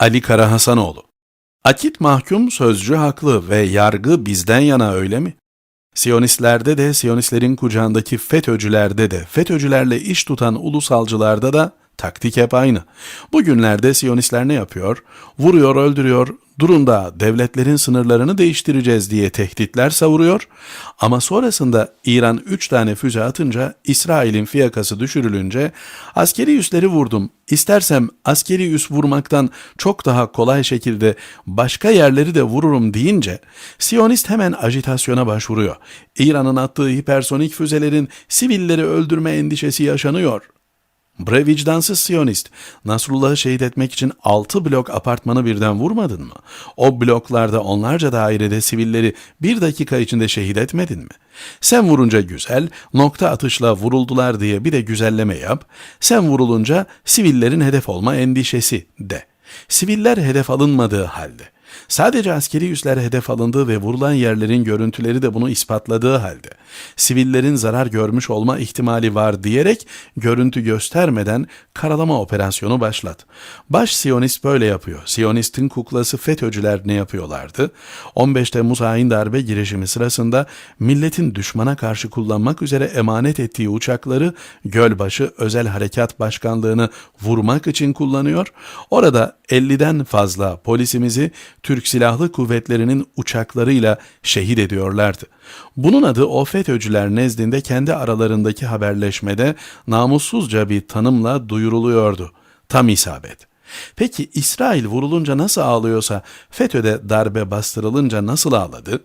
Ali Karahasanoğlu Akit mahkum sözcü haklı ve yargı bizden yana öyle mi? Siyonistlerde de, Siyonistlerin kucağındaki FETÖ'cülerde de, FETÖ'cülerle iş tutan ulusalcılarda da taktik hep aynı. Bugünlerde Siyonistler ne yapıyor? Vuruyor, öldürüyor, durun da devletlerin sınırlarını değiştireceğiz diye tehditler savuruyor. Ama sonrasında İran 3 tane füze atınca, İsrail'in fiyakası düşürülünce askeri üsleri vurdum. İstersem askeri üs vurmaktan çok daha kolay şekilde başka yerleri de vururum deyince Siyonist hemen ajitasyona başvuruyor. İran'ın attığı hipersonik füzelerin sivilleri öldürme endişesi yaşanıyor. Bre vicdansız Siyonist, Nasrullah'ı şehit etmek için 6 blok apartmanı birden vurmadın mı? O bloklarda onlarca dairede sivilleri bir dakika içinde şehit etmedin mi? Sen vurunca güzel, nokta atışla vuruldular diye bir de güzelleme yap. Sen vurulunca sivillerin hedef olma endişesi de. Siviller hedef alınmadığı halde. Sadece askeri üsler hedef alındığı ve vurulan yerlerin görüntüleri de bunu ispatladığı halde sivillerin zarar görmüş olma ihtimali var diyerek görüntü göstermeden karalama operasyonu başlat. Baş Siyonist böyle yapıyor. Siyonistin kuklası FETÖ'cüler ne yapıyorlardı? 15 Temmuz hain darbe girişimi sırasında milletin düşmana karşı kullanmak üzere emanet ettiği uçakları Gölbaşı Özel Harekat Başkanlığı'nı vurmak için kullanıyor. Orada 50'den fazla polisimizi Türk Silahlı Kuvvetleri'nin uçaklarıyla şehit ediyorlardı. Bunun adı o FETÖ'cüler nezdinde kendi aralarındaki haberleşmede namussuzca bir tanımla duyuruluyordu. Tam isabet. Peki İsrail vurulunca nasıl ağlıyorsa FETÖ'de darbe bastırılınca nasıl ağladı?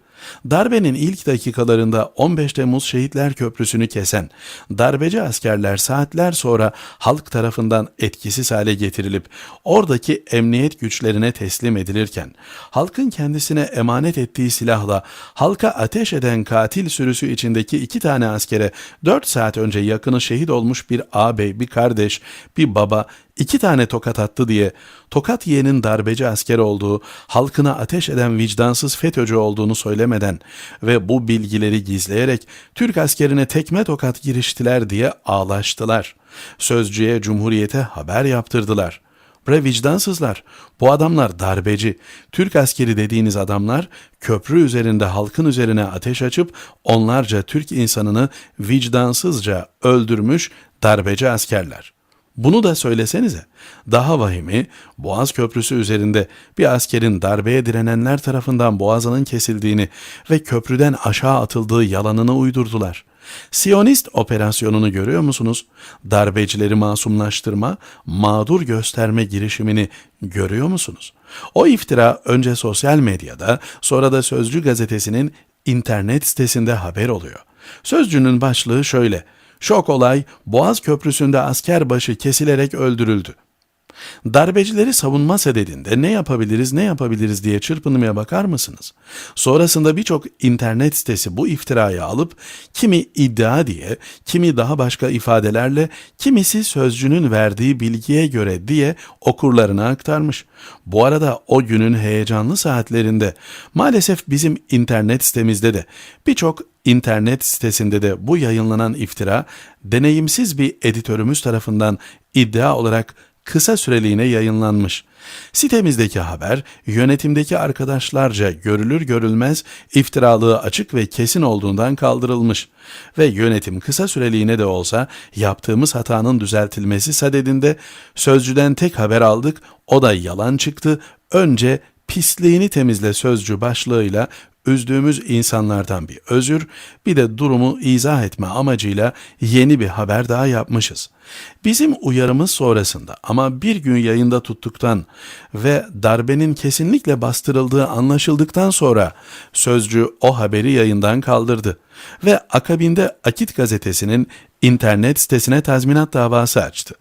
Darbenin ilk dakikalarında 15 Temmuz Şehitler Köprüsü'nü kesen darbeci askerler saatler sonra halk tarafından etkisiz hale getirilip oradaki emniyet güçlerine teslim edilirken halkın kendisine emanet ettiği silahla halka ateş eden katil sürüsü içindeki iki tane askere 4 saat önce yakını şehit olmuş bir ağabey, bir kardeş, bir baba iki tane tokat attı diye tokat yiyenin darbeci asker olduğu, halkına ateş eden vicdansız FETÖ'cü olduğunu söylemeden ve bu bilgileri gizleyerek Türk askerine tekme tokat giriştiler diye ağlaştılar. Sözcüye, cumhuriyete haber yaptırdılar. Bre vicdansızlar. Bu adamlar darbeci. Türk askeri dediğiniz adamlar köprü üzerinde halkın üzerine ateş açıp onlarca Türk insanını vicdansızca öldürmüş darbeci askerler. Bunu da söylesenize. Daha vahimi Boğaz Köprüsü üzerinde bir askerin darbeye direnenler tarafından boğazının kesildiğini ve köprüden aşağı atıldığı yalanını uydurdular. Siyonist operasyonunu görüyor musunuz? Darbecileri masumlaştırma, mağdur gösterme girişimini görüyor musunuz? O iftira önce sosyal medyada, sonra da Sözcü gazetesinin internet sitesinde haber oluyor. Sözcünün başlığı şöyle: Şok olay Boğaz Köprüsü'nde asker başı kesilerek öldürüldü. Darbecileri savunma sededinde ne yapabiliriz ne yapabiliriz diye çırpınmaya bakar mısınız? Sonrasında birçok internet sitesi bu iftirayı alıp kimi iddia diye, kimi daha başka ifadelerle, kimisi sözcünün verdiği bilgiye göre diye okurlarına aktarmış. Bu arada o günün heyecanlı saatlerinde maalesef bizim internet sitemizde de birçok internet sitesinde de bu yayınlanan iftira deneyimsiz bir editörümüz tarafından iddia olarak kısa süreliğine yayınlanmış. Sitemizdeki haber yönetimdeki arkadaşlarca görülür görülmez iftiralığı açık ve kesin olduğundan kaldırılmış ve yönetim kısa süreliğine de olsa yaptığımız hatanın düzeltilmesi sadedinde sözcüden tek haber aldık o da yalan çıktı önce pisliğini temizle sözcü başlığıyla üzdüğümüz insanlardan bir özür, bir de durumu izah etme amacıyla yeni bir haber daha yapmışız. Bizim uyarımız sonrasında ama bir gün yayında tuttuktan ve darbenin kesinlikle bastırıldığı anlaşıldıktan sonra sözcü o haberi yayından kaldırdı ve akabinde Akit gazetesinin internet sitesine tazminat davası açtı.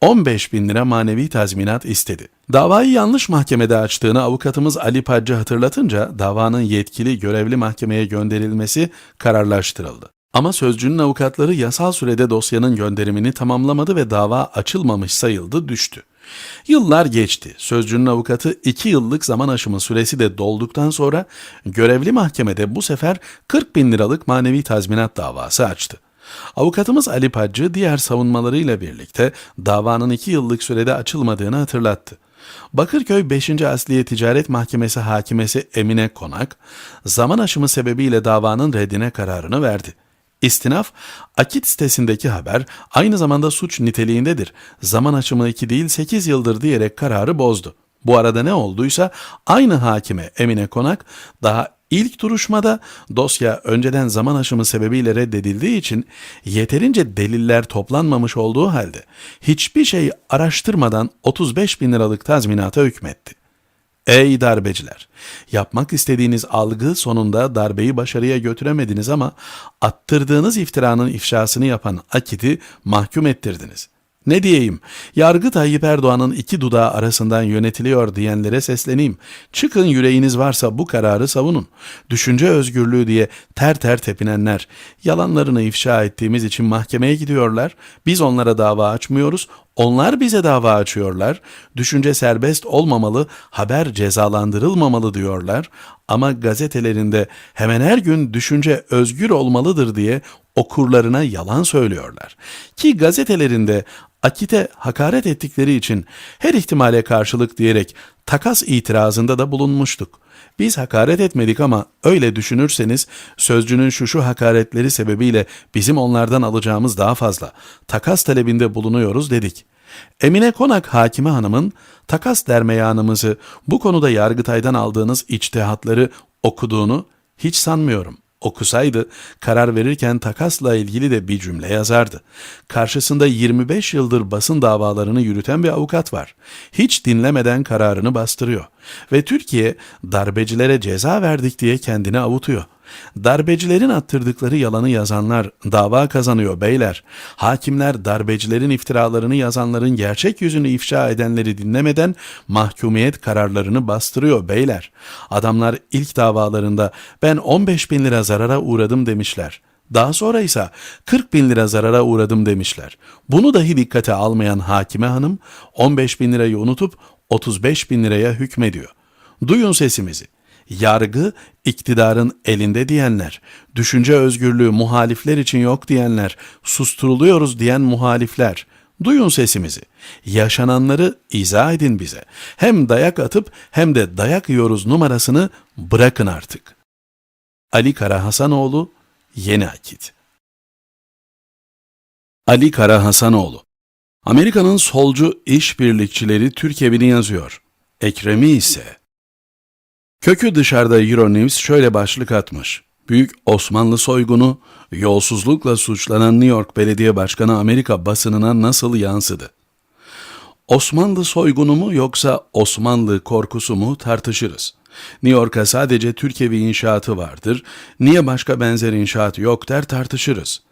15 bin lira manevi tazminat istedi. Davayı yanlış mahkemede açtığını avukatımız Ali Pacı hatırlatınca davanın yetkili görevli mahkemeye gönderilmesi kararlaştırıldı. Ama sözcünün avukatları yasal sürede dosyanın gönderimini tamamlamadı ve dava açılmamış sayıldı düştü. Yıllar geçti. Sözcünün avukatı 2 yıllık zaman aşımı süresi de dolduktan sonra görevli mahkemede bu sefer 40 bin liralık manevi tazminat davası açtı. Avukatımız Ali Pacı diğer savunmalarıyla birlikte davanın iki yıllık sürede açılmadığını hatırlattı. Bakırköy 5. Asliye Ticaret Mahkemesi Hakimesi Emine Konak, zaman aşımı sebebiyle davanın reddine kararını verdi. İstinaf, Akit sitesindeki haber aynı zamanda suç niteliğindedir. Zaman aşımı 2 değil 8 yıldır diyerek kararı bozdu. Bu arada ne olduysa aynı hakime Emine Konak daha ilk duruşmada dosya önceden zaman aşımı sebebiyle reddedildiği için yeterince deliller toplanmamış olduğu halde hiçbir şey araştırmadan 35 bin liralık tazminata hükmetti. Ey darbeciler! Yapmak istediğiniz algı sonunda darbeyi başarıya götüremediniz ama attırdığınız iftiranın ifşasını yapan Akit'i mahkum ettirdiniz. Ne diyeyim? Yargı Tayyip Erdoğan'ın iki dudağı arasından yönetiliyor diyenlere sesleneyim. Çıkın yüreğiniz varsa bu kararı savunun. Düşünce özgürlüğü diye ter ter tepinenler, yalanlarını ifşa ettiğimiz için mahkemeye gidiyorlar. Biz onlara dava açmıyoruz. Onlar bize dava açıyorlar. Düşünce serbest olmamalı, haber cezalandırılmamalı diyorlar. Ama gazetelerinde hemen her gün düşünce özgür olmalıdır diye okurlarına yalan söylüyorlar. Ki gazetelerinde Akit'e hakaret ettikleri için her ihtimale karşılık diyerek takas itirazında da bulunmuştuk. Biz hakaret etmedik ama öyle düşünürseniz sözcünün şu şu hakaretleri sebebiyle bizim onlardan alacağımız daha fazla. Takas talebinde bulunuyoruz dedik. Emine Konak Hakime Hanım'ın takas dermeyanımızı bu konuda Yargıtay'dan aldığınız içtihatları okuduğunu hiç sanmıyorum. Okusaydı karar verirken takasla ilgili de bir cümle yazardı. Karşısında 25 yıldır basın davalarını yürüten bir avukat var. Hiç dinlemeden kararını bastırıyor. Ve Türkiye darbecilere ceza verdik diye kendini avutuyor. Darbecilerin attırdıkları yalanı yazanlar dava kazanıyor beyler. Hakimler darbecilerin iftiralarını yazanların gerçek yüzünü ifşa edenleri dinlemeden mahkumiyet kararlarını bastırıyor beyler. Adamlar ilk davalarında ben 15 bin lira zarara uğradım demişler. Daha sonra ise 40 bin lira zarara uğradım demişler. Bunu dahi dikkate almayan hakime hanım 15 bin lirayı unutup 35 bin liraya hükmediyor. Duyun sesimizi. Yargı iktidarın elinde diyenler, düşünce özgürlüğü muhalifler için yok diyenler, susturuluyoruz diyen muhalifler. Duyun sesimizi. Yaşananları izah edin bize. Hem dayak atıp hem de dayak yiyoruz numarasını bırakın artık. Ali Kara Hasanoğlu, Yeni Akit Ali Kara Hasanoğlu Amerika'nın solcu işbirlikçileri Türkiye'ni yazıyor. Ekrem'i ise Kökü dışarıda Euronews şöyle başlık atmış. Büyük Osmanlı soygunu, yolsuzlukla suçlanan New York Belediye Başkanı Amerika basınına nasıl yansıdı? Osmanlı soygunu mu yoksa Osmanlı korkusu mu tartışırız. New York'a sadece Türkiye'vi inşaatı vardır. Niye başka benzer inşaat yok der tartışırız.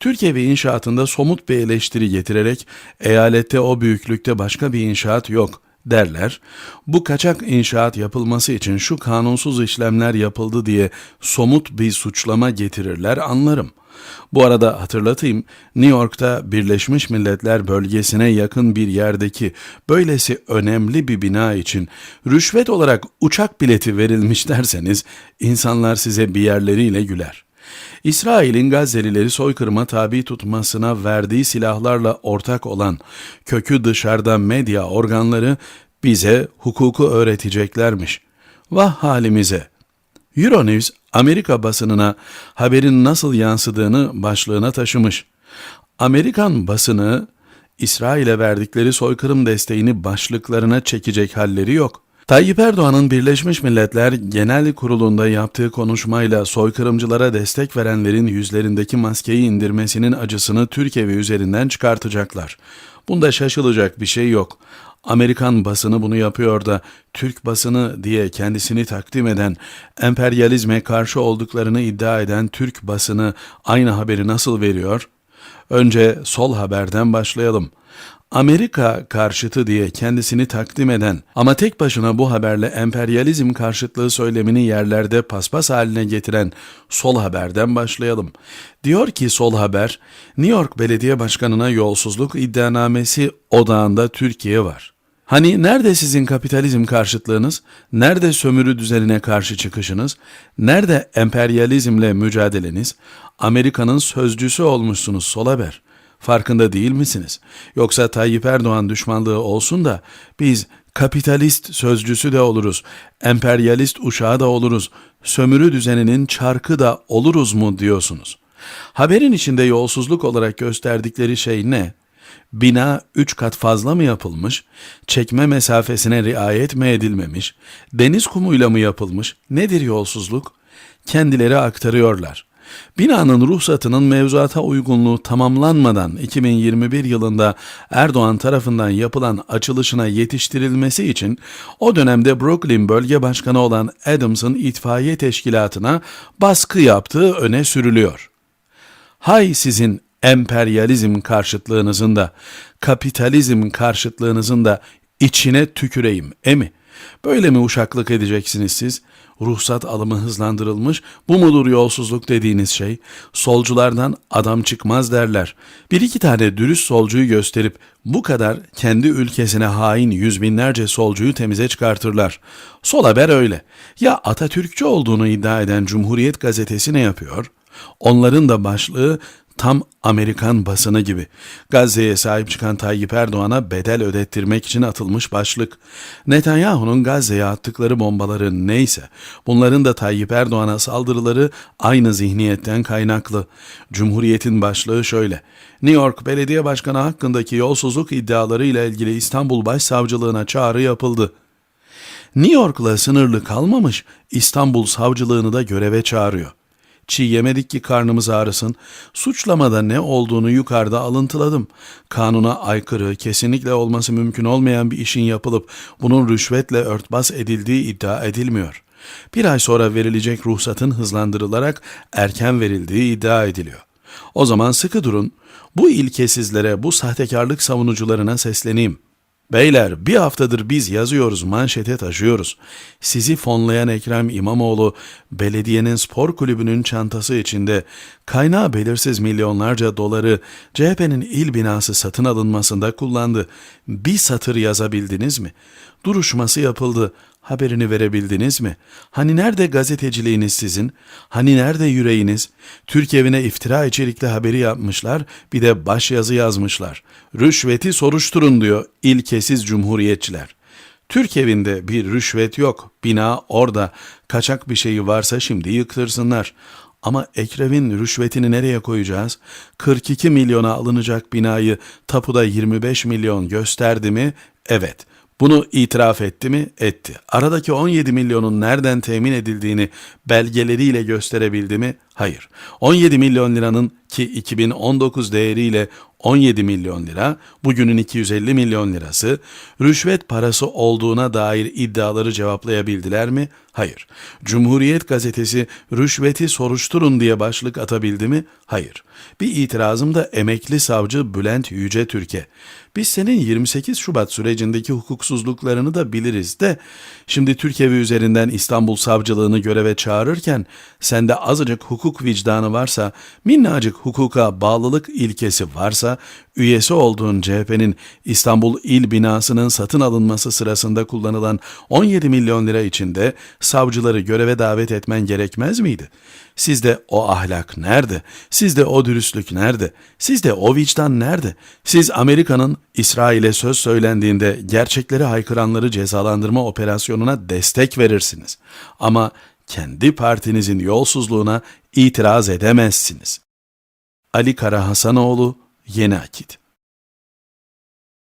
Türkiye'vi inşaatında somut bir eleştiri getirerek eyalette o büyüklükte başka bir inşaat yok derler. Bu kaçak inşaat yapılması için şu kanunsuz işlemler yapıldı diye somut bir suçlama getirirler anlarım. Bu arada hatırlatayım, New York'ta Birleşmiş Milletler bölgesine yakın bir yerdeki böylesi önemli bir bina için rüşvet olarak uçak bileti verilmiş derseniz insanlar size bir yerleriyle güler. İsrail'in Gazze'lileri soykırıma tabi tutmasına verdiği silahlarla ortak olan kökü dışarıda medya organları bize hukuku öğreteceklermiş. Vah halimize! Euronews Amerika basınına haberin nasıl yansıdığını başlığına taşımış. Amerikan basını İsrail'e verdikleri soykırım desteğini başlıklarına çekecek halleri yok. Tayyip Erdoğan'ın Birleşmiş Milletler Genel Kurulu'nda yaptığı konuşmayla soykırımcılara destek verenlerin yüzlerindeki maskeyi indirmesinin acısını Türkiye üzerinden çıkartacaklar. Bunda şaşılacak bir şey yok. Amerikan basını bunu yapıyor da Türk basını diye kendisini takdim eden, emperyalizme karşı olduklarını iddia eden Türk basını aynı haberi nasıl veriyor? Önce sol haberden başlayalım. Amerika karşıtı diye kendisini takdim eden ama tek başına bu haberle emperyalizm karşıtlığı söylemini yerlerde paspas haline getiren Sol Haber'den başlayalım. Diyor ki Sol Haber, New York Belediye Başkanı'na yolsuzluk iddianamesi odağında Türkiye var. Hani nerede sizin kapitalizm karşıtlığınız? Nerede sömürü düzenine karşı çıkışınız? Nerede emperyalizmle mücadeleniz? Amerika'nın sözcüsü olmuşsunuz Sol Haber. Farkında değil misiniz? Yoksa Tayyip Erdoğan düşmanlığı olsun da biz Kapitalist sözcüsü de oluruz, emperyalist uşağı da oluruz, sömürü düzeninin çarkı da oluruz mu diyorsunuz. Haberin içinde yolsuzluk olarak gösterdikleri şey ne? Bina üç kat fazla mı yapılmış? Çekme mesafesine riayet mi edilmemiş? Deniz kumuyla mı yapılmış? Nedir yolsuzluk? Kendileri aktarıyorlar. Binanın ruhsatının mevzuata uygunluğu tamamlanmadan 2021 yılında Erdoğan tarafından yapılan açılışına yetiştirilmesi için o dönemde Brooklyn Bölge Başkanı olan Adams'ın itfaiye teşkilatına baskı yaptığı öne sürülüyor. Hay sizin emperyalizm karşıtlığınızın da, kapitalizm karşıtlığınızın da içine tüküreyim, e mi? Böyle mi uşaklık edeceksiniz siz? Ruhsat alımı hızlandırılmış, bu mudur yolsuzluk dediğiniz şey? Solculardan adam çıkmaz derler. Bir iki tane dürüst solcuyu gösterip bu kadar kendi ülkesine hain yüz binlerce solcuyu temize çıkartırlar. Sol haber öyle. Ya Atatürkçü olduğunu iddia eden Cumhuriyet gazetesi ne yapıyor? Onların da başlığı tam Amerikan basını gibi. Gazze'ye sahip çıkan Tayyip Erdoğan'a bedel ödettirmek için atılmış başlık. Netanyahu'nun Gazze'ye attıkları bombaları neyse, bunların da Tayyip Erdoğan'a saldırıları aynı zihniyetten kaynaklı. Cumhuriyet'in başlığı şöyle. New York Belediye Başkanı hakkındaki yolsuzluk iddiaları ile ilgili İstanbul Başsavcılığına çağrı yapıldı. New York'la sınırlı kalmamış, İstanbul Savcılığını da göreve çağırıyor çiğ yemedik ki karnımız ağrısın. Suçlamada ne olduğunu yukarıda alıntıladım. Kanuna aykırı, kesinlikle olması mümkün olmayan bir işin yapılıp bunun rüşvetle örtbas edildiği iddia edilmiyor. Bir ay sonra verilecek ruhsatın hızlandırılarak erken verildiği iddia ediliyor. O zaman sıkı durun. Bu ilkesizlere, bu sahtekarlık savunucularına sesleneyim.'' Beyler bir haftadır biz yazıyoruz, manşete taşıyoruz. Sizi fonlayan Ekrem İmamoğlu, belediyenin spor kulübünün çantası içinde kaynağı belirsiz milyonlarca doları CHP'nin il binası satın alınmasında kullandı. Bir satır yazabildiniz mi? Duruşması yapıldı. Haberini verebildiniz mi? Hani nerede gazeteciliğiniz sizin? Hani nerede yüreğiniz? Türk evine iftira içerikli haberi yapmışlar, bir de başyazı yazmışlar. Rüşveti soruşturun diyor ilkesiz cumhuriyetçiler. Türk evinde bir rüşvet yok. Bina orada. Kaçak bir şeyi varsa şimdi yıktırsınlar. Ama Ekrem'in rüşvetini nereye koyacağız? 42 milyona alınacak binayı tapuda 25 milyon gösterdi mi? Evet. Bunu itiraf etti mi? Etti. Aradaki 17 milyonun nereden temin edildiğini belgeleriyle gösterebildi mi? Hayır. 17 milyon liranın ki 2019 değeriyle 17 milyon lira, bugünün 250 milyon lirası, rüşvet parası olduğuna dair iddiaları cevaplayabildiler mi? Hayır. Cumhuriyet gazetesi rüşveti soruşturun diye başlık atabildi mi? Hayır. Bir itirazım da emekli savcı Bülent Yüce Türkiye. Biz senin 28 Şubat sürecindeki hukuksuzluklarını da biliriz de, şimdi Türkiye üzerinden İstanbul Savcılığını göreve çağırırken, sende azıcık hukuk vicdanı varsa, minnacık hukuka bağlılık ilkesi varsa, üyesi olduğun CHP'nin İstanbul İl binasının satın alınması sırasında kullanılan 17 milyon lira içinde savcıları göreve davet etmen gerekmez miydi? Sizde o ahlak nerede? Sizde o dürüstlük nerede? Sizde o vicdan nerede? Siz Amerika'nın İsrail'e söz söylendiğinde gerçekleri haykıranları cezalandırma operasyonuna destek verirsiniz. Ama kendi partinizin yolsuzluğuna itiraz edemezsiniz. Ali Kara Hasanoğlu, Yeni Akit